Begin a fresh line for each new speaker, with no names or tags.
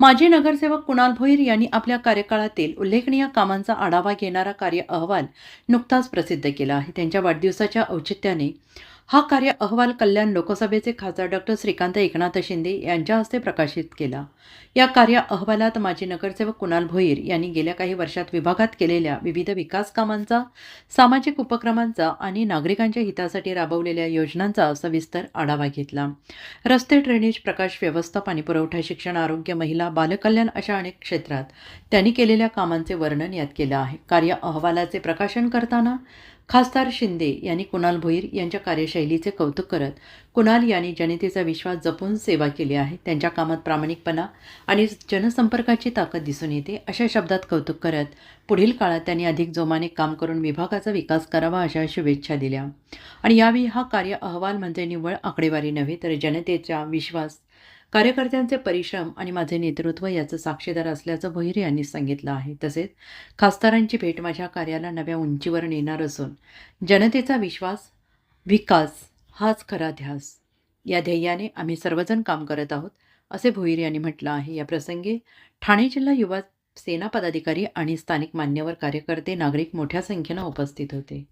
माजी नगरसेवक कुणाल भोईर यांनी आपल्या कार्यकाळातील उल्लेखनीय कामांचा आढावा घेणारा कार्य अहवाल नुकताच प्रसिद्ध केला आहे. त्यांच्या वाढदिवसाच्या औचित्याने हा कार्य अहवाल कल्याण लोकसभेचे खासदार डॉक्टर श्रीकांत एकनाथ शिंदे यांच्या हस्ते प्रकाशित केला. या कार्य अहवालात माजी नगरसेवक कुणाल भोईर यांनी गेल्या काही वर्षात विभागात केलेल्या विविध विकास कामांचा सामाजिक उपक्रमांचा आणि नागरिकांच्या हितासाठी राबवलेल्या योजनांचा सविस्तर आढावा घेतला. रस्ते ड्रेनेज प्रकाश व्यवस्था पाणीपुरवठा शिक्षण आरोग्य महिला बालकल्याण अशा अनेक क्षेत्रात त्यांनी केलेल्या कामांचे वर्णन यात केलं आहे. कार्य अहवालाचे प्रकाशन करताना खासदार शिंदे यांनी कुणाल भोईर यांच्या शैलीचे कौतुक करत कुणाल यांनी जनतेचा विश्वास जपून सेवा केली आहे त्यांच्या कामात प्रामाणिकपणा आणि जनसंपर्काची ताकद दिसून येते अशा शब्दात कौतुक करत पुढील काळात त्यांनी अधिक जोमाने काम करून विभागाचा विकास करावा अशा शुभेच्छा दिल्या. आणि यावेळी हा कार्य अहवाल म्हणजे निव्वळ आकडेवारी नव्हे तर जनतेचा विश्वास कार्यकर्त्यांचे परिश्रम आणि माझे नेतृत्व याचं साक्षीदार असल्याचं भोईर यांनी सांगितलं आहे. तसेच खासदारांची भेट माझ्या कार्याला नव्या उंचीवर नेणार असून जनतेचा विश्वास विकास हाच खरा ध्यास. या ध्येयाने आम्ही सर्वजण काम करत आहोत असे भोईर यांनी म्हटलं आहे. या प्रसंगी ठाणे जिल्हा युवा सेना पदाधिकारी आणि स्थानिक मान्यवर कार्यकर्ते नागरिक मोठ्या संख्येनं उपस्थित होते.